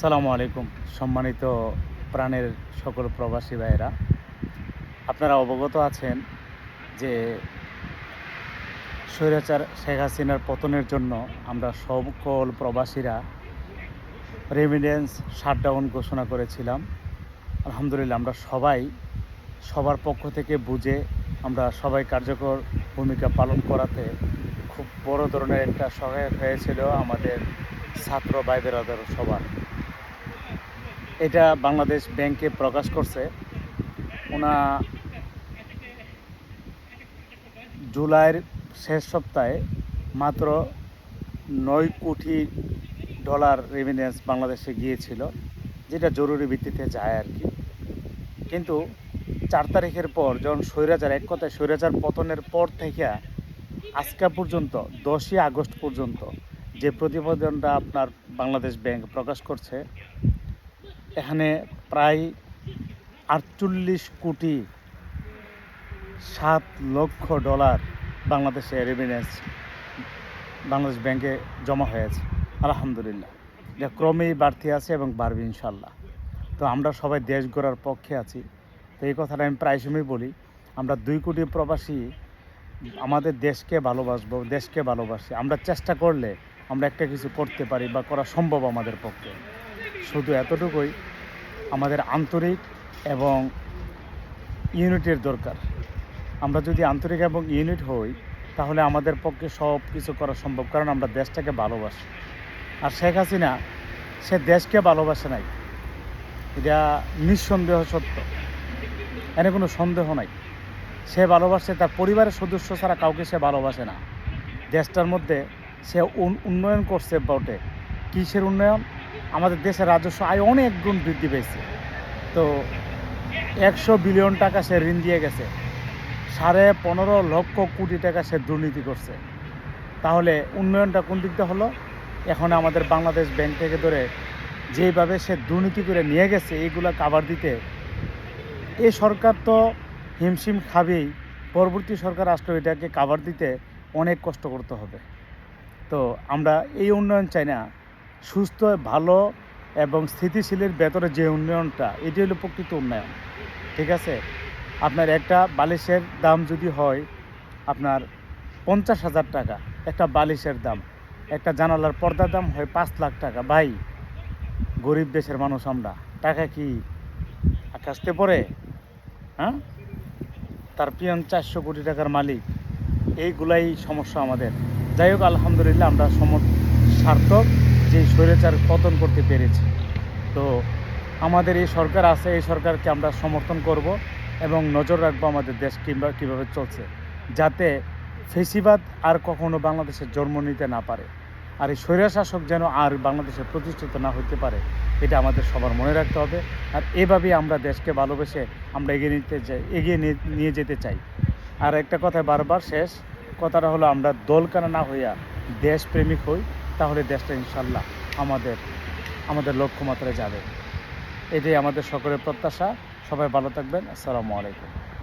সালামু আলাইকুম, সম্মানিত প্রাণের সকল প্রবাসী ভাইয়েরা। আপনারা অবগত আছেন যে স্বৈরাচার শেখ হাসিনার পতনের জন্য আমরা সকল প্রবাসীরা রেমিডেন্স শাটডাউন ঘোষণা করেছিলাম। আলহামদুলিল্লাহ, আমরা সবাই সবার পক্ষ থেকে বুঝে আমরা সবাই কার্যকর ভূমিকা পালন করাতে খুব বড় ধরনের একটা সহায়ক হয়েছিল আমাদের ছাত্র ভাই বেরাদার সবার। এটা বাংলাদেশ ব্যাংকে প্রকাশ করছে। ওনা জুলাইয়ের শেষ সপ্তাহে মাত্র নয় কোটি ডলার রেভিনেন্স বাংলাদেশে গিয়েছিল, যেটা জরুরি ভিত্তিতে যায় আর কি। কিন্তু চার তারিখের পর, যখন স্বৈরাচার, এক কথায় স্বৈরাচার পতনের পর থেকে আজকা পর্যন্ত, দশই আগস্ট পর্যন্ত যে প্রতিবেদনটা আপনার বাংলাদেশ ব্যাংক প্রকাশ করছে এখানে প্রায় আটচল্লিশ কোটি সাত লক্ষ ডলার বাংলাদেশে রেভিনেন্স বাংলাদেশ ব্যাংকে জমা হয়েছে। আলহামদুলিল্লাহ। যা ক্রমেই বাড়তি আছে এবং বাড়বে ইনশাল্লাহ। তো আমরা সবাই দেশ গড়ার পক্ষে আছি। তো এই কথাটা আমি প্রায় সময় বলি। আমরা দুই কোটি প্রবাসী, আমাদের দেশকে ভালোবাসবো, দেশকে ভালোবাসি। আমরা চেষ্টা করলে আমরা একটা কিছু করতে পারি বা করা সম্ভব আমাদের পক্ষে। শুধু এতটুকুই, আমাদের আন্তরিক এবং ইউনিটের দরকার। আমরা যদি আন্তরিক এবং ইউনিট হই, তাহলে আমাদের পক্ষে সব কিছু করা সম্ভব, কারণ আমরা দেশটাকে ভালোবাসি। আর শেখ হাসিনা, সে দেশকে ভালোবাসে নাই। এটা নিঃসন্দেহ সত্য। এনে কোনো সন্দেহ নাই। সে ভালোবাসে, তার পরিবারের সদস্য ছাড়া কাউকে সে ভালোবাসে না। দেশটার মধ্যে সে উন- উন্নয়ন করছে বটে। কিসের উন্নয়ন? আমাদের দেশের রাজস্ব আয় অনেক গুণ বৃদ্ধি পেয়েছে। তো একশো বিলিয়ন টাকা সে ঋণ দিয়ে গেছে। সাড়ে পনেরো লক্ষ কোটি টাকা সে দুর্নীতি করছে। তাহলে উন্নয়নটা কোন দিকটা হলো? এখন আমাদের বাংলাদেশ ব্যাংক থেকে ধরে যেভাবে সে দুর্নীতি করে নিয়ে গেছে এইগুলা কাবার দিতে এই সরকার তো হিমশিম খাবেই। পরবর্তী সরকার আসলে এটাকে কাবার দিতে অনেক কষ্ট করতে হবে। তো আমরা এই উন্নয়ন চাই না। সুস্থ, ভালো এবং স্থিতিশীলের ভেতরে যে উন্নয়নটা, এটি হলো প্রকৃত উন্নয়ন, ঠিক আছে? আপনার একটা বালিশের দাম যদি হয় আপনার পঞ্চাশ হাজার টাকা, একটা বালিশের দাম। একটা জানালার পর্দার দাম হয় পাঁচ লাখ টাকা। ভাই, গরিব দেশের মানুষ আমরা, টাকা কি আকাশতে পড়ে? হ্যাঁ? তার পিয়ন চারশো কোটি টাকার মালিক, এইগুলাই সমস্যা আমাদের। যাই হোক, আলহামদুলিল্লাহ আমরা সম, সার্থক। যে স্বৈরাচার পতন করতে পেরেছে। তো আমাদের এই সরকার আছে, এই সরকারকে আমরা সমর্থন করব এবং নজর রাখব আমাদের দেশ কিংবা কীভাবে চলছে, যাতে ফেসিবাদ আর কখনো বাংলাদেশে জন্ম নিতে না পারে। আর এই স্বৈরাশাসক যেন আর বাংলাদেশে প্রতিষ্ঠিত না হতে পারে, এটা আমাদের সবার মনে রাখতে হবে। আর এভাবেই আমরা দেশকে ভালোবেসে আমরা এগিয়ে নিতে চাই, এগিয়ে নিয়ে যেতে চাই। আর একটা কথা বারবার শেষ, কথাটা হলো আমরা দলকানা না হইয়া দেশপ্রেমিক হই। তাহলে দেশটা ইনশাল্লাহ আমাদের আমাদের লক্ষ্যমাত্রায় যাবে। এটাই আমাদের সকলের প্রত্যাশা। সবাই ভালো থাকবেন। আসসালামু আলাইকুম।